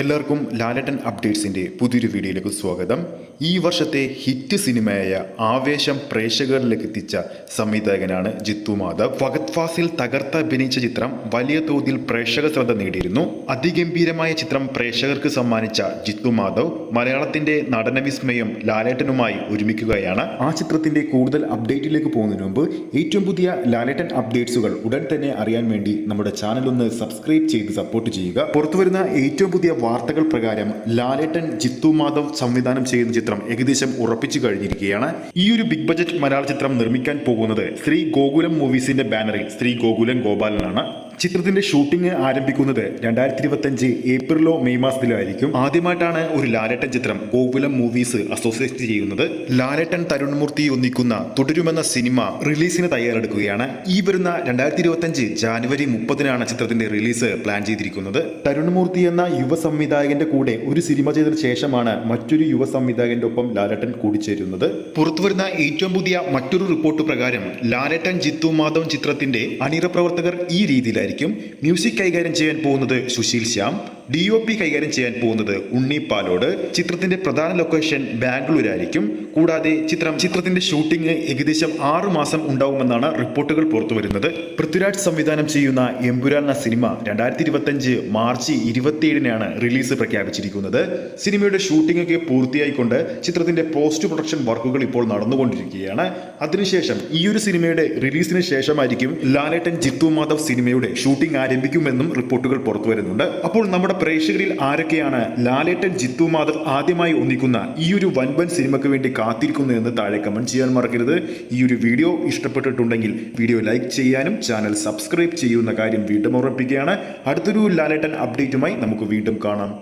എല്ലാവർക്കും ലാലട്ടൻ അപ്ഡേറ്റ്സിന്റെ പുതിയൊരു വീഡിയോയിലേക്ക് സ്വാഗതം. ഈ വർഷത്തെ ഹിറ്റ് സിനിമയായ ആവേശം പ്രേക്ഷകരിലേക്ക് എത്തിച്ച സംവിധായകനാണ് ജിത്തു മാധവ്. ഫഗത് ഫാസിൽ തകർത്ത് അഭിനയിച്ച ചിത്രം വലിയ തോതിൽ പ്രേക്ഷക ശ്രദ്ധ നേടിയിരുന്നു. അതിഗംഭീരമായ ചിത്രം പ്രേക്ഷകർക്ക് സമ്മാനിച്ച ജിത്തു മാധവ് മലയാളത്തിന്റെ നടനവിസ്മയം ലാലേട്ടനുമായി ഒരുമിക്കുകയാണ്. ആ ചിത്രത്തിന്റെ കൂടുതൽ അപ്ഡേറ്റിലേക്ക് പോകുന്നതിന് മുമ്പ് ഏറ്റവും പുതിയ ലാലേട്ടൻ അപ്ഡേറ്റ്സുകൾ ഉടൻ തന്നെ അറിയാൻ വേണ്ടി നമ്മുടെ ചാനൽ ഒന്ന് സബ്സ്ക്രൈബ് ചെയ്ത് സപ്പോർട്ട് ചെയ്യുക. പുറത്തുവരുന്ന ഏറ്റവും പുതിയ വാർത്തകൾ പ്രകാരം ലാലേട്ടൻ ജിത്തു മാധവ് സംവിധാനം ചെയ്യുന്ന ചിത്രം ഏകദേശം ഉറപ്പിച്ചു കഴിഞ്ഞിരിക്കുകയാണ്. ഈ ഒരു ബിഗ് ബജറ്റ് മലയാള ചിത്രം നിർമ്മിക്കാൻ പോകുന്നത് ശ്രീ ഗോകുലം മൂവീസിന്റെ ബാനറിൽ ശ്രീ ഗോകുലം ഗോപാലനാണ്. ചിത്രത്തിന്റെ ഷൂട്ടിംഗ് ആരംഭിക്കുന്നത് രണ്ടായിരത്തി ഇരുപത്തഞ്ച് ഏപ്രിലോ മെയ് മാസത്തിലായിരിക്കും. ആദ്യമായിട്ടാണ് ഒരു ലാലേട്ടൻ ചിത്രം ഗോകുലം മൂവീസ് അസോസിയേറ്റ് ചെയ്യുന്നത്. ലാലേട്ടൻ തരുൺമൂർത്തി ഒന്നിക്കുന്ന തുടരുമെന്ന സിനിമ റിലീസിന് തയ്യാറെടുക്കുകയാണ്. ഈ വരുന്ന രണ്ടായിരത്തി ഇരുപത്തഞ്ച് ജാനുവരി മുപ്പതിനാണ് ചിത്രത്തിന്റെ റിലീസ് പ്ലാൻ ചെയ്തിരിക്കുന്നത്. തരുൺമൂർത്തി എന്ന യുവ സംവിധായകന്റെ കൂടെ ഒരു സിനിമ ചെയ്തതിനു ശേഷമാണ് മറ്റൊരു യുവ സംവിധായകന്റെ ഒപ്പം ലാലേട്ടൻ കൂടിച്ചേരുന്നത്. പുറത്തുവരുന്ന ഏറ്റവും പുതിയ മറ്റൊരു റിപ്പോർട്ട് പ്രകാരം ലാലേട്ടൻ ജിത്തു മാധവൻ ചിത്രത്തിന്റെ അണിയറ പ്രവർത്തകർ ഈ രീതിയിലായിരിക്കും മ്യൂസിക് കൈകാര്യം ചെയ്യാൻ പോകുന്നത് Sushil Shyam. D O P കൈകാര്യം ചെയ്യാൻ പോകുന്നത് ഉണ്ണിപ്പാലോട്. ചിത്രത്തിന്റെ പ്രധാന ലൊക്കേഷൻ ബാംഗ്ലൂരായിരിക്കും. കൂടാതെ ചിത്രം ചിത്രത്തിന്റെ ഷൂട്ടിംഗ് ഏകദേശം ആറു മാസം ഉണ്ടാവുമെന്നാണ് റിപ്പോർട്ടുകൾ പുറത്തുവരുന്നത് പൃഥ്വിരാജ് സംവിധാനം ചെയ്യുന്ന എമ്പുരാൻ എന്ന സിനിമ രണ്ടായിരത്തി ഇരുപത്തഞ്ച് മാർച്ച് ഇരുപത്തിയേഴിനാണ് റിലീസ് പ്രഖ്യാപിച്ചിരിക്കുന്നത്. സിനിമയുടെ ഷൂട്ടിംഗ് ഒക്കെ പൂർത്തിയായിക്കൊണ്ട് ചിത്രത്തിന്റെ പോസ്റ്റ് പ്രൊഡക്ഷൻ വർക്കുകൾ ഇപ്പോൾ നടന്നുകൊണ്ടിരിക്കുകയാണ്. അതിനുശേഷം ഈ ഒരു സിനിമയുടെ റിലീസിന് ശേഷമായിരിക്കും ലാലേട്ടൻ ജിത്തു മാധവ് സിനിമയുടെ ഷൂട്ടിംഗ് ആരംഭിക്കുമെന്നും റിപ്പോർട്ടുകൾ പുറത്തു വരുന്നുണ്ട്. അപ്പോൾ നമ്മുടെ പ്രേക്ഷകരിൽ ആരൊക്കെയാണ് ലാലേട്ടൻ ജിത്തു മാധവ് ആദ്യമായി ഒന്നിക്കുന്ന ഈ ഒരു വൻപൻ സിനിമയ്ക്ക് വേണ്ടി കാത്തിരിക്കുന്നു എന്ന് താഴെ കമന്റ് ചെയ്യാൻ മറക്കരുത്. ഈ ഒരു വീഡിയോ ഇഷ്ടപ്പെട്ടിട്ടുണ്ടെങ്കിൽ വീഡിയോ ലൈക്ക് ചെയ്യാനും ചാനൽ സബ്സ്ക്രൈബ് ചെയ്യുന്ന കാര്യം വീണ്ടും ഓർമ്മിപ്പിക്കുകയാണ്. അടുത്തൊരു ലാലേട്ടൻ അപ്ഡേറ്റുമായി നമുക്ക് വീണ്ടും കാണാം.